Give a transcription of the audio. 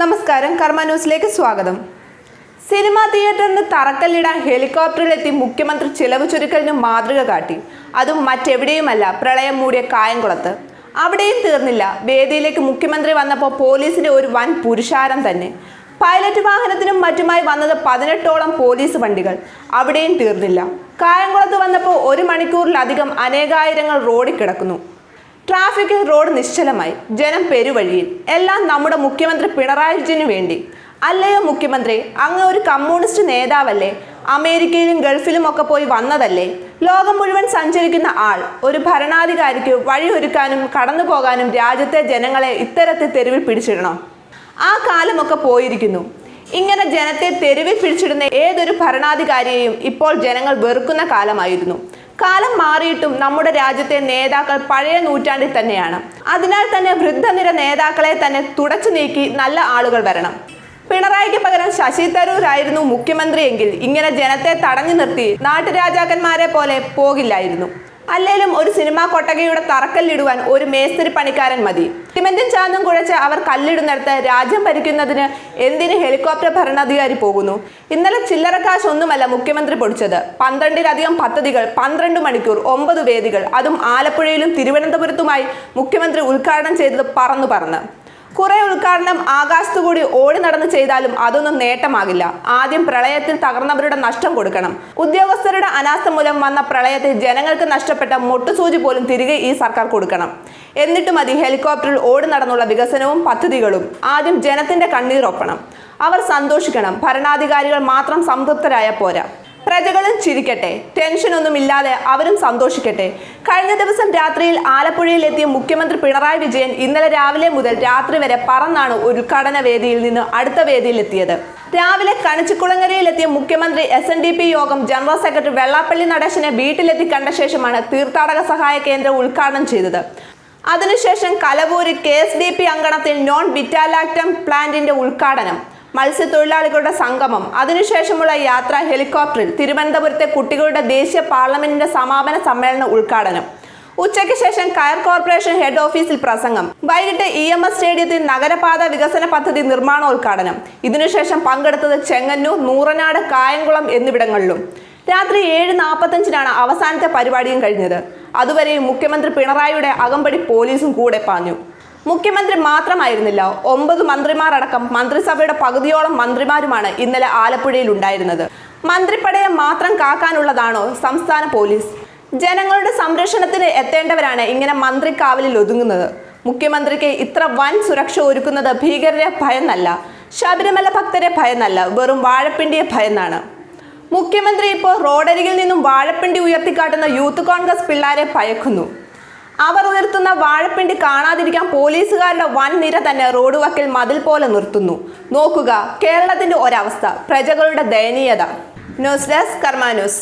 നമസ്കാരം കർമ്മ ന്യൂസിലേക്ക് സ്വാഗതം. സിനിമാ തിയേറ്ററിന് തറക്കല്ലിടാൻ ഹെലികോപ്റ്ററിലെത്തി മുഖ്യമന്ത്രി ചിലവ് ചുരുക്കലിന് മാതൃക കാട്ടി. അതും മറ്റെവിടെയുമല്ല പ്രളയം മൂടിയ കായംകുളത്ത്. അവിടെയും തീർന്നില്ല. വേദിയിലേക്ക് മുഖ്യമന്ത്രി വന്നപ്പോൾ പോലീസിന്റെ ഒരു വൻ പുരുഷാരം തന്നെ. പൈലറ്റ് വാഹനത്തിനും മറ്റുമായി വന്നത് പതിനെട്ടോളം പോലീസ് വണ്ടികൾ. അവിടെയും തീർന്നില്ല. കായംകുളത്ത് വന്നപ്പോൾ ഒരു മണിക്കൂറിലധികം അനേകായിരങ്ങൾ റോഡിൽ കിടക്കുന്നു. ട്രാഫിക് റോഡ് നിശ്ചലമായി. ജനം പെരുവഴിയിൽ. എല്ലാം നമ്മുടെ മുഖ്യമന്ത്രി പിണറായി വിജയന് വേണ്ടി. അല്ലയോ മുഖ്യമന്ത്രി അങ്ങ് ഒരു കമ്മ്യൂണിസ്റ്റ് നേതാവല്ലേ? അമേരിക്കയിലും ഗൾഫിലും ഒക്കെ പോയി വന്നതല്ലേ? ലോകം മുഴുവൻ സഞ്ചരിക്കുന്ന ആൾ ഒരു ഭരണാധികാരിക്ക് വഴിയൊരുക്കാനും കടന്നു പോകാനും രാജ്യത്തെ ജനങ്ങളെ ഇത്തരത്തിൽ തെരുവിൽ പിടിച്ചിടണോ? ആ കാലമൊക്കെ പോയിരിക്കുന്നു. ഇങ്ങനെ ജനത്തെ തെരുവിൽ പിടിച്ചിടുന്ന ഏതൊരു ഭരണാധികാരിയെയും ഇപ്പോൾ ജനങ്ങൾ വെറുക്കുന്ന കാലമായിരുന്നു. കാലം മാറിയിട്ടും നമ്മുടെ രാജ്യത്തെ നേതാക്കൾ പഴയ നൂറ്റാണ്ടിൽ തന്നെയാണ്. അതിനാൽ തന്നെ വൃദ്ധനിര നേതാക്കളെ തന്നെ തുടച്ചു നീക്കി നല്ല ആളുകൾ വരണം. പിണറായിക്ക് പകരം ശശി തരൂരായിരുന്നു മുഖ്യമന്ത്രിയെങ്കിൽ ഇങ്ങനെ ജനത്തെ തടഞ്ഞു നിർത്തി നാട്ടുരാജാക്കന്മാരെ പോലെ പോകില്ലായിരുന്നു. അല്ലേലും ഒരു സിനിമാ കൊട്ടകയുടെ തറക്കല്ലിടുവാൻ ഒരു മേസ്തിരി പണിക്കാരൻ മതി. സിമന്റും ചാന്നും കുഴച്ച് അവർ കല്ലിടുന്നിടത്ത് രാജ്യം ഭരിക്കുന്നതിന് എന്തിന് ഹെലികോപ്റ്റർ ഭരണാധികാരി പോകുന്നു? ഇന്നലെ ചില്ലറ കാശ് ഒന്നുമല്ല മുഖ്യമന്ത്രി പൊടിച്ചത്. പന്ത്രണ്ടിലധികം പദ്ധതികൾ പന്ത്രണ്ട് മണിക്കൂർ ഒമ്പത് വേദികൾ അതും ആലപ്പുഴയിലും തിരുവനന്തപുരത്തുമായി മുഖ്യമന്ത്രി ഉദ്ഘാടനം ചെയ്തത് പറന്നു പറന്ന്. കുറെ ഉദ്ഘാടനം ആകാശത്തുകൂടി ഓടി നടന്ന് ചെയ്താലും അതൊന്നും നേട്ടമാകില്ല. ആദ്യം പ്രളയത്തിൽ തകർന്നവരുടെ നഷ്ടം കൊടുക്കണം. ഉദ്യോഗസ്ഥരുടെ അനാസ്ഥ മൂലം വന്ന പ്രളയത്തിൽ ജനങ്ങൾക്ക് നഷ്ടപ്പെട്ട മൊട്ടുസൂചി പോലും തിരികെ ഈ സർക്കാർ കൊടുക്കണം. എന്നിട്ട് മതി ഹെലികോപ്റ്ററിൽ ഓടി നടന്നുള്ള വികസനവും പദ്ധതികളും ആദ്യം ജനത്തിന്റെ കണ്ണീർ ഒപ്പണം. അവർ സന്തോഷിക്കണം. ഭരണാധികാരികൾ മാത്രം സംതൃപ്തരായ പോരാ. പ്രജകളും ചിരിക്കട്ടെ. ടെൻഷനൊന്നും ഇല്ലാതെ അവരും സന്തോഷിക്കട്ടെ. കഴിഞ്ഞ ദിവസം രാത്രിയിൽ ആലപ്പുഴയിൽ എത്തിയ മുഖ്യമന്ത്രി പിണറായി വിജയൻ ഇന്നലെ രാവിലെ മുതൽ രാത്രി വരെ പറന്നാണ് ഉദ്ഘാടന വേദിയിൽ നിന്ന് അടുത്ത വേദിയിലെത്തിയത്. രാവിലെ കണിച്ചുകുളങ്ങരയിലെത്തിയ മുഖ്യമന്ത്രി എസ് എൻ ഡി പി യോഗം ജനറൽ സെക്രട്ടറി വെള്ളാപ്പള്ളി നടേശനെ വീട്ടിലെത്തി കണ്ട ശേഷമാണ് തീർത്ഥാടക സഹായ കേന്ദ്രം ഉദ്ഘാടനം ചെയ്തത്. അതിനുശേഷം Kalavoor K S D P അങ്കണത്തിൽ നോൺ ബിറ്റാലാക്ടം പ്ലാന്റിന്റെ ഉദ്ഘാടനം. മത്സ്യത്തൊഴിലാളികളുടെ സംഗമം. അതിനുശേഷമുള്ള യാത്ര ഹെലികോപ്റ്ററിൽ തിരുവനന്തപുരത്തെ കുട്ടികളുടെ ദേശീയ പാർലമെന്റിന്റെ സമാപന സമ്മേളന ഉദ്ഘാടനം. ഉച്ചയ്ക്ക് ശേഷം കയർ കോർപ്പറേഷൻ ഹെഡ് ഓഫീസിൽ പ്രസംഗം. വൈകിട്ട് ഇ എം എസ് സ്റ്റേഡിയത്തിൽ നഗരപാത വികസന പദ്ധതി നിർമ്മാണോദ്ഘാടനം. ഇതിനുശേഷം പങ്കെടുത്തത് ചെങ്ങന്നൂർ നൂറനാട് കായംകുളം എന്നിവിടങ്ങളിലും. രാത്രി ഏഴ് നാൽപ്പത്തഞ്ചിനാണ് അവസാനത്തെ പരിപാടിയും കഴിഞ്ഞത്. അതുവരെയും മുഖ്യമന്ത്രി പിണറായിയുടെ അകമ്പടി പോലീസും കൂടെ പാഞ്ഞു. മുഖ്യമന്ത്രി മാത്രമായിരുന്നില്ല. ഒമ്പത് മന്ത്രിമാർ അടക്കം മന്ത്രിസഭയുടെ പകുതിയോളം മന്ത്രിമാരുമാണ് ഇന്നലെ ആലപ്പുഴയിൽ ഉണ്ടായിരുന്നത്. മന്ത്രിപ്പടയെ മാത്രം കാക്കാനുള്ളതാണോ സംസ്ഥാന പോലീസ്? ജനങ്ങളുടെ സംരക്ഷണത്തിന് എത്തേണ്ടവരാണ് ഇങ്ങനെ മന്ത്രിക്കാവലിൽ ഒതുങ്ങുന്നത്. മുഖ്യമന്ത്രിക്ക് ഇത്ര വൻ സുരക്ഷ ഒരുക്കുന്നത് ഭീകരരെ ഭയന്നല്ല ശബരിമല ഭക്തരെ ഭയന്നല്ല വെറും വാഴപ്പിണ്ടിയെ ഭയന്നാണ്. മുഖ്യമന്ത്രി ഇപ്പോൾ റോഡരികിൽ നിന്നും വാഴപ്പിണ്ടി ഉയർത്തിക്കാട്ടുന്ന യൂത്ത് കോൺഗ്രസ് പിള്ളാരെ ഭയക്കുന്നു. അവർ ഉയർത്തുന്ന വാഴപ്പിണ്ടി കാണാതിരിക്കാൻ പോലീസുകാരുടെ വൻ നിര തന്നെ റോഡ് വക്കിൽ മതിൽ പോലെ നിർത്തുന്നു. നോക്കുക കേരളത്തിന്റെ ഒരവസ്ഥ പ്രജകളുടെ ദയനീയത. News desk news.